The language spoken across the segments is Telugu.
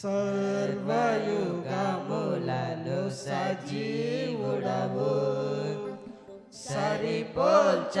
సర్వయుగములను సజీవుడవు సరిపోల్చగలనా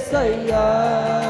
say yeah.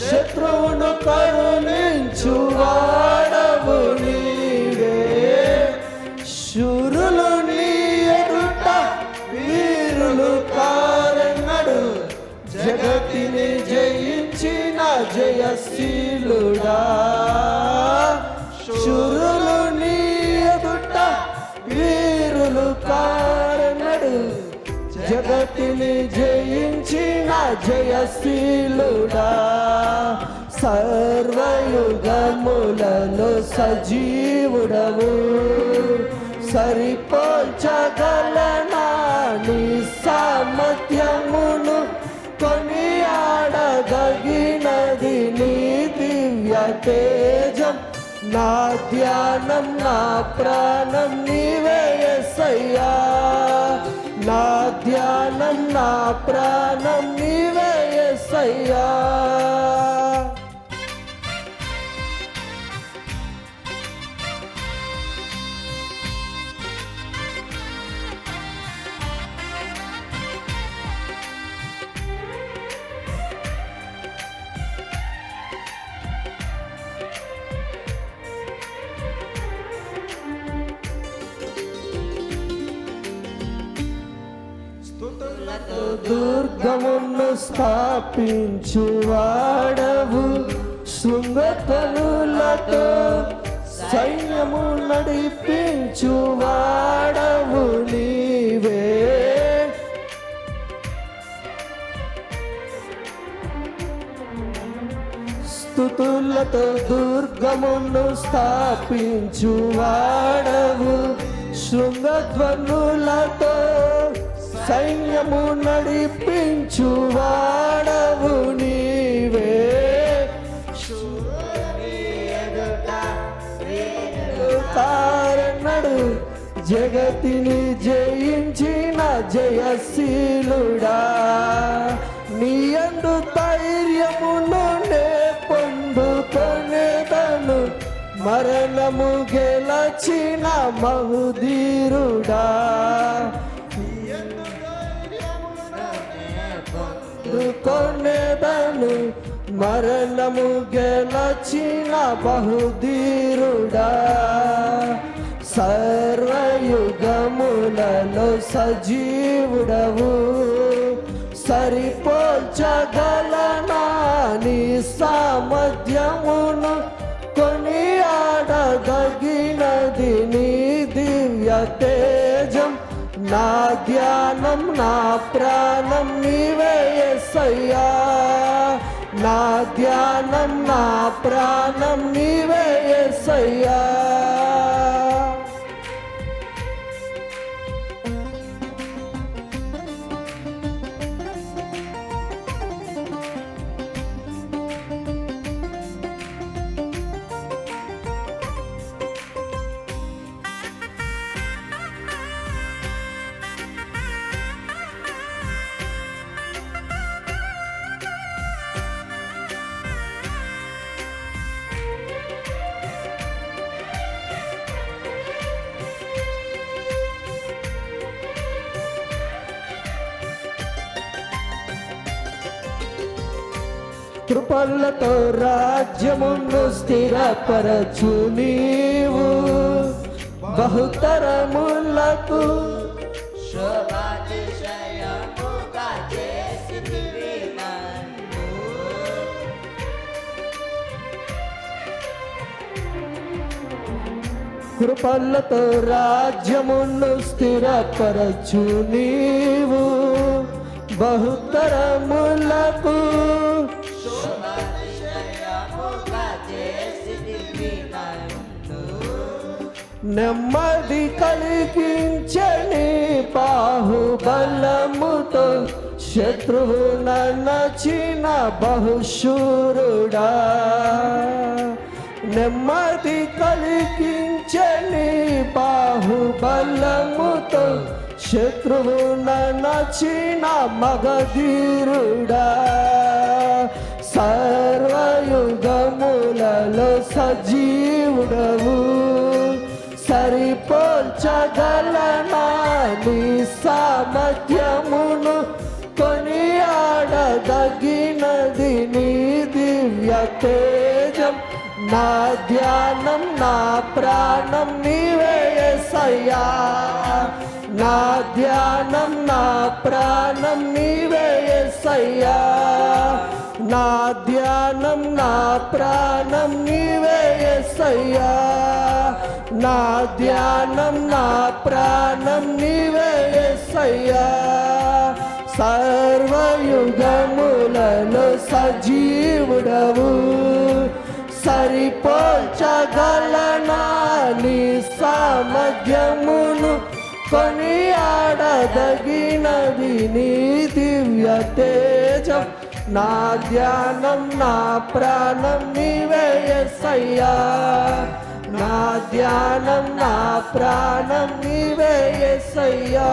శత్రువును కరుణించు వాడవు నీవే శురులు నీ ఎదుట వీరులు కారన్నడు. జగతిని జయించిన జయశీలుడా. శురులు నీ ఎదుట వీరులు కారన్నడు. జగతిని జయించిన జయశీలుడా సర్వయుగములను సజీవుడవు. సరిపోల్చగలనా నీ సామర్థ్యమును కొనియాడగగినది నీ దివ్య తేజం. నా ధ్యానం నా ప్రాణం నీవే సయ్యా నా ధ్యానం నా ప్రాణం నీవే యేసయ్యా దుర్గమును స్థాపించు వాడవు శృంగతనులతో సైన్యము నడిపించు వాడవు నీవే. స్థుతులతో దుర్గమును స్థాపించు వాడవు శృంగధ్వనులతో సైన్యము నడిపించువాడవు నీవే. జగతిని జయించిన జయశీలుడా. నీయందు ధైర్యమును నే పొందుకొనేదను. మరణము గెలచిన మహుధీరుడా. కొనేదను మరణము గెలచిన బహుధీరుడా. సర్వయుగములలో సజీవుడవు. సరిపోల్చగలనా నీ సామర్థ్యమును కొని ఆడదగినది నీ దివ్య తేజం. నా ధ్యానం నా ప్రాణం నీవే ఎస్సయ్యా నా ధ్యానం నా ప్రాణం నీవే ఎస్సయ్యా కృపలతో రాజ్యమును స్థిరపరచు నీవు బహుతరములకు శోభాతిశయముగా చేసితివి నన్ను. కృపలతో రాజ్యమును స్థిరపరచు నీవు బహుతరములకు నెమ్మది కలిగించని బాహుబలముతో శత్రువు నచిన బహుశూరుడా. నెమ్మది కలిగించని బాహుబలముతో శత్రువు నచిన మగధీరుడా. సర్వయుగములలో సజీవుడవు. సరిపోల్చగలనా నీ సామర్థ్యమును కొనియాడదగినది నీ దివ్య తేజం. నా ధ్యానం నా ప్రాణం నీవే యేసయ్యా నా ధ్యానం నా ప్రాణం నీవే యేసయ్యా నా ధ్యానం నా ప్రాణం నీవే యేసయ్యా నా ధ్యానం నా ప్రాణం నీవే యేసయ్యా సర్వయుగములను సజీవుడవు. సరిపోల్చగలనా నీ సామర్థ్యమును కొనియాడదగినది నీ దివ్యతే. నా ధ్యానం నా ప్రాణం నీవే యేసయ్యా నా ధ్యానం నా ప్రాణం నీవే యేసయ్యా